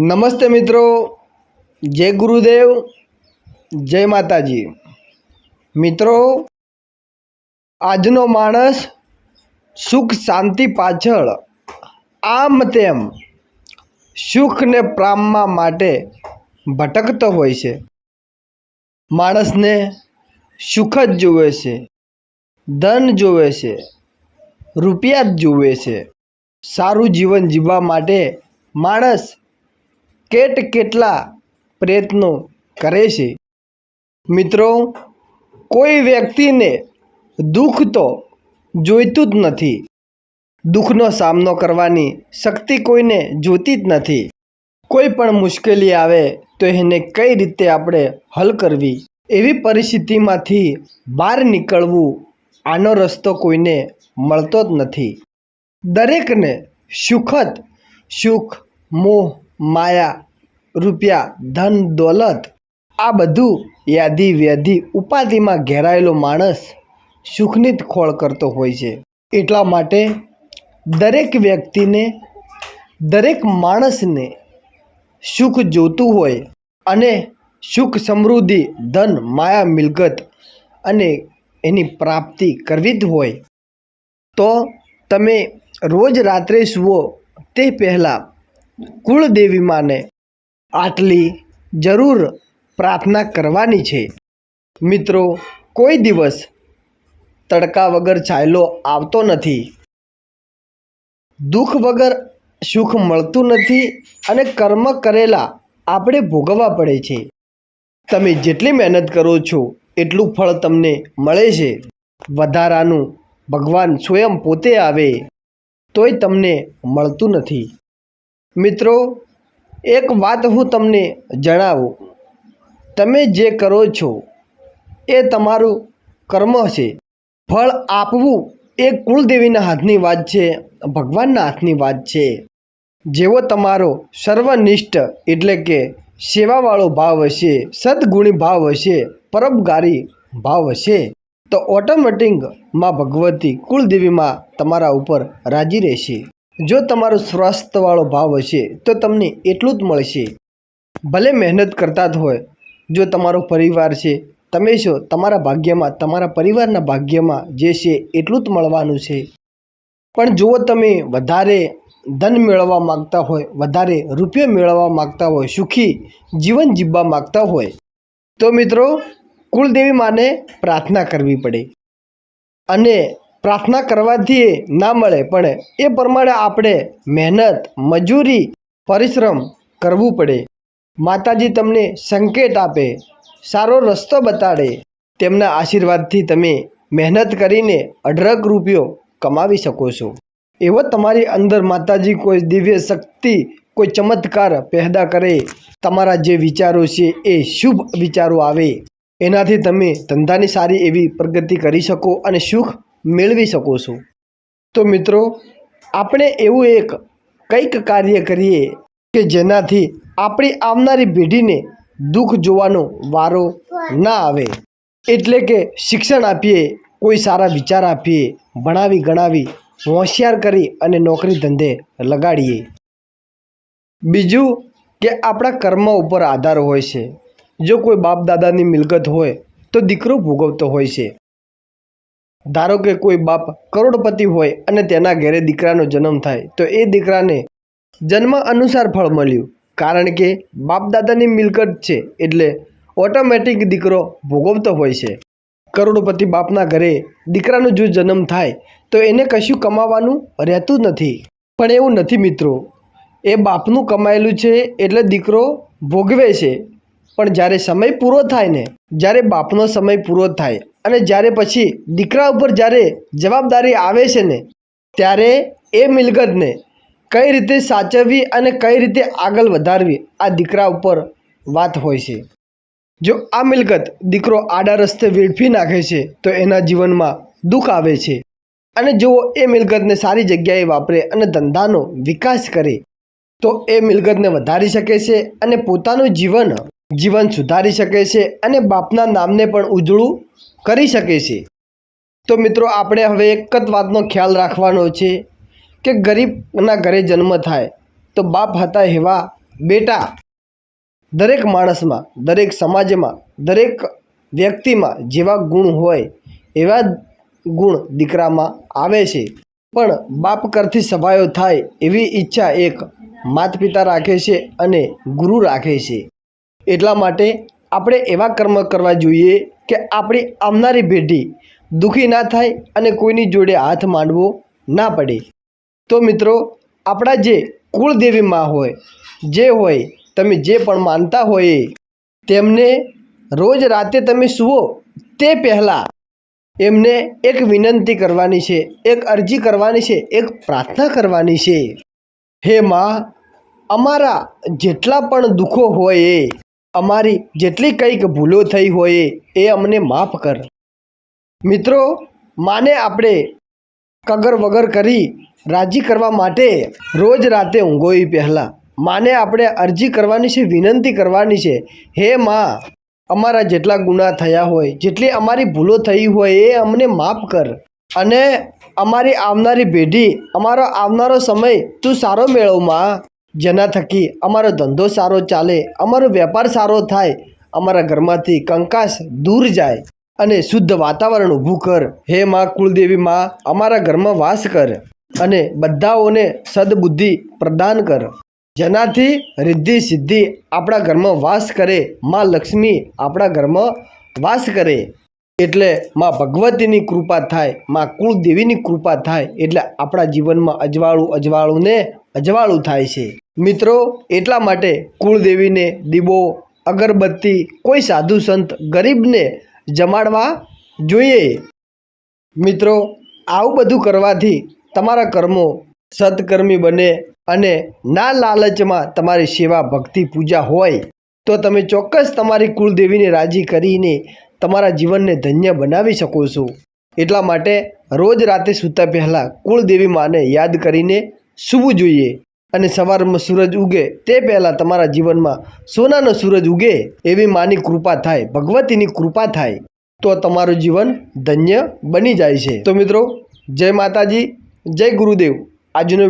નમસ્તે મિત્રો, જય ગુરુદેવ, જય માતાજી. મિત્રો, આજનો માણસ સુખ શાંતિ પાછળ આમ તેમ સુખને પ્રામવા માટે ભટકતો હોય છે. માણસને સુખ જ જુએ છે, ધન જુએ છે, રૂપિયા જ જુએ છે. સારું જીવન જીવવા માટે માણસ કેટ કેટલા પ્રયત્નો કરે છે? મિત્રો, કોઈ વ્યક્તિને દુઃખ તો જોઈતું જ નથી. દુઃખનો સામનો કરવાની શક્તિ કોઈને જોતી જ નથી. કોઈ પણ મુશ્કેલી આવે તો એને કઈ રીતે આપણે હલ કરવી? એવી પરિસ્થિતિમાંથી બહાર નીકળવું આનો રસ્તો કોઈને મળતો જ નથી. દરેકને સુખદ સુખ, મોહ માયા, રૂપિયા, ધન, દોલત, આ બધું યાદી વ્યાધિ ઉપાધિમાં ઘેરાયેલો માણસ સુખની જ ખોળ કરતો હોય છે. એટલા માટે દરેક વ્યક્તિને, દરેક માણસને સુખ જોતું હોય અને સુખ સમૃદ્ધિ, ધન, માયા, મિલકત અને એની પ્રાપ્તિ કરવી જ હોય. તો તમે રોજ રાત્રે સુવો તે પહેલાં કુળદેવી માને આટલી જરૂર પ્રાર્થના કરવાની છે. મિત્રો, કોઈ દિવસ તડકા વગર છાયલો આવતો નથી. દુઃખ વગર સુખ મળતું નથી અને કર્મ કરેલા આપણે ભોગવવા પડે છે. તમે જેટલી મહેનત કરો છો, એટલું ફળ તમને મળે છે. વધારાનું ભગવાન સ્વયં પોતે આવે, તોય તમને મળતું નથી. મિત્રો, એક વાત હું તમને જણાવું. તમે જે કરો છો, એ તમારું કર્મ છે. ફળ આપવું એ કુળદેવીના હાથની વાત છે, ભગવાનના હાથની વાત છે. જેવો તમારો સર્વનિષ્ઠ એટલે કે સેવાવાળો ભાવ હશે, સદગુણી ભાવ હશે, પરોપકારી ભાવ હશે, તો ઓટોમેટિકમાં ભગવતી કુળદેવીમાં તમારા ઉપર રાજી રહેશે. જો તમારો સ્વાસ્થ્યવાળો ભાવ હશે, તો તમને એટલું જ મળશે. ભલે મહેનત કરતા જ હોય. જો તમારો પરિવાર છે, તમે છો, તમારા ભાગ્યમાં, તમારા પરિવારના ભાગ્યમાં જે છે, એટલું જ મળવાનું છે. પણ જો તમે, વધારે ધન મેળવવા માગતા હોય, વધારે રૂપિયો મેળવવા માગતા હોય, સુખી જીવન જીવવા માગતા હોય, તો મિત્રો, કુળદેવી માને પ્રાર્થના કરવી પડે. અને પ્રાર્થના કરવાથી ના મળે, પણ એ પ્રમાણે આપણે મહેનત, મજૂરી, પરિશ્રમ કરવું પડે. માતાજી તમને સંકેત આપે, સારો રસ્તો બતાડે. તેમના આશીર્વાદથી તમે મહેનત કરીને અઢળક રૂપિયો કમાવી શકો છો. એવો તમારી અંદર માતાજી કોઈ દિવ્ય શક્તિ, કોઈ ચમત્કાર પેદા કરે, તમારા જે વિચારો છે એ શુભ વિચારો આવે. એનાથી તમે ધંધાની સારી એવી પ્રગતિ કરી શકો અને સુખ મેળવી શકો છો. તો મિત્રો, આપણે એવું એક કંઈક કાર્ય કરીએ કે જેનાથી આપણી આવનારી પેઢીને દુઃખ જોવાનો વારો ના આવે. એટલે કે શિક્ષણ આપીએ, કોઈ સારા વિચાર આપીએ, ભણાવી ગણાવી, હોશિયાર કરી અને નોકરી ધંધે લગાડીએ. બીજું કે આપણા કર્મ ઉપર આધાર હોય છે. જો કોઈ બાપ દાદાની મિલકત હોય તો દીકરો ભોગવતો હોય છે. ધારો કે કોઈ બાપ કરોડપતિ હોય અને તેના ઘરે દીકરાનો જન્મ થાય, તો એ દીકરાને જન્મ અનુસાર ફળ મળ્યું. કારણ કે બાપ દાદાની મિલકત છે એટલે ઓટોમેટિક દીકરો ભોગવતો હોય છે. કરોડપતિ બાપના ઘરે દીકરાનો જો જન્મ થાય, તો એને કશું કમાવાનું રહેતું નથી. પણ એવું નથી મિત્રો. એ બાપનું કમાયેલું છે એટલે દીકરો ભોગવે છે. પણ જ્યારે સમય પૂરો થાય ને, જ્યારે બાપનો સમય પૂરો થાય અને જ્યારે પછી દીકરા ઉપર જ્યારે જવાબદારી આવે છે ને, ત્યારે એ મિલકતને કઈ રીતે સાચવવી અને કઈ રીતે આગળ વધારવી, આ દીકરા ઉપર વાત હોય છે. જો આ મિલકત દીકરો આડા રસ્તે વેડફી નાખે છે, તો એના જીવનમાં દુઃખ આવે છે. અને જો એ મિલકતને સારી જગ્યાએ વાપરે અને ધંધાનો વિકાસ કરે, તો એ મિલકતને વધારી શકે છે અને પોતાનું જીવન જીવન સુધારી શકે છે અને બાપના નામને પણ ઉજળું કરી શકે છે. તો મિત્રો, આપણે હવે એક જ વાતનો ખ્યાલ રાખવાનો છે કે ગરીબના ઘરે જન્મ થાય તો બાપ હતા એવા બેટા. દરેક માણસમાં, દરેક સમાજમાં, દરેક વ્યક્તિમાં જેવા ગુણ હોય એવા ગુણ દીકરામાં આવે છે. પણ બાપ કરથી સભાયો થાય એવી ઈચ્છા એક માતા પિતા રાખે છે અને ગુરુ રાખે છે. એટલા માટે આપણે એવા કર્મ કરવા જોઈએ કે આપણી આવનારી પેઢી દુઃખી ના થાય અને કોઈની જોડે હાથ માંડવો ના પડે. તો મિત્રો, આપણા જે કુળદેવી માં હોય, જે હોય, તમે જે પણ માનતા હોય, તેમને રોજ રાતે તમે સુવો તે પહેલાં એમને એક વિનંતી કરવાની છે, એક અરજી કરવાની છે, એક પ્રાર્થના કરવાની છે. હે માં, અમારા જેટલા પણ દુઃખો હોય અમારી જેટલી કંઈક ભૂલો થઈ હોય એ અમને માફ કર. મિત્રો, માને આપણે કગર વગર કરી રાજી કરવા માટે રોજ રાતે ઊંઘોઈ પહેલાં. માને આપણે અરજી કરવાની છે, વિનંતી કરવાની છે. હે માં, અમારા જેટલા ગુના થયા હોય, જેટલી અમારી ભૂલો થઈ હોય એ અમને માફ કર. અને અમારી આવનારી પેઢી, અમારો આવનારો સમય તું સારો મેળવ, માં. જેના થકી અમારો ધંધો સારો ચાલે, અમારો વેપાર સારો થાય, અમારા ઘરમાંથી કંકાસ દૂર જાય અને શુદ્ધ વાતાવરણ ઊભું કર. હે માં કુળદેવી માં, અમારા ઘરમાં વાસ કર અને બધાઓને સદબુદ્ધિ પ્રદાન કર. જેનાથી રિદ્ધિ સિદ્ધિ આપણા ઘરમાં વાસ કરે. માં લક્ષ્મી આપણા ઘરમાં વાસ કરે. એટલે માં ભગવતીની કૃપા થાય, માં કુળદેવીની કૃપા થાય, એટલે આપણા જીવનમાં અજવાળું અજવાળું ને અજવાળું થાય છે. મિત્રો, એટલા માટે કુળદેવીને દીવો અગરબત્તી, કોઈ સાધુ સંત, ગરીબને જમાડવા જોઈએ. મિત્રો, આવું બધું કરવાથી તમારા કર્મો સત્કર્મી બને અને ના લાલચમાં તમારી સેવા ભક્તિ પૂજા હોય. તો તમે ચોક્કસ તમારી કુળદેવીને રાજી કરીને તમારા જીવનને ધન્ય બનાવી શકો છો. એટલા માટે રોજ રાતે સૂતા પહેલાં કુળદેવી માને યાદ કરીને સૂવું જોઈએ. અને સવારમાં સૂરજ ઉગે તે પહેલાં તમારા જીવનમાં સોનાનો સૂરજ ઉગે એવી માની કૃપા થાય, ભગવતીની કૃપા થાય, તો તમારું જીવન ધન્ય બની જાય છે. તો મિત્રો, જય માતાજી, જય ગુરુદેવ. આજનો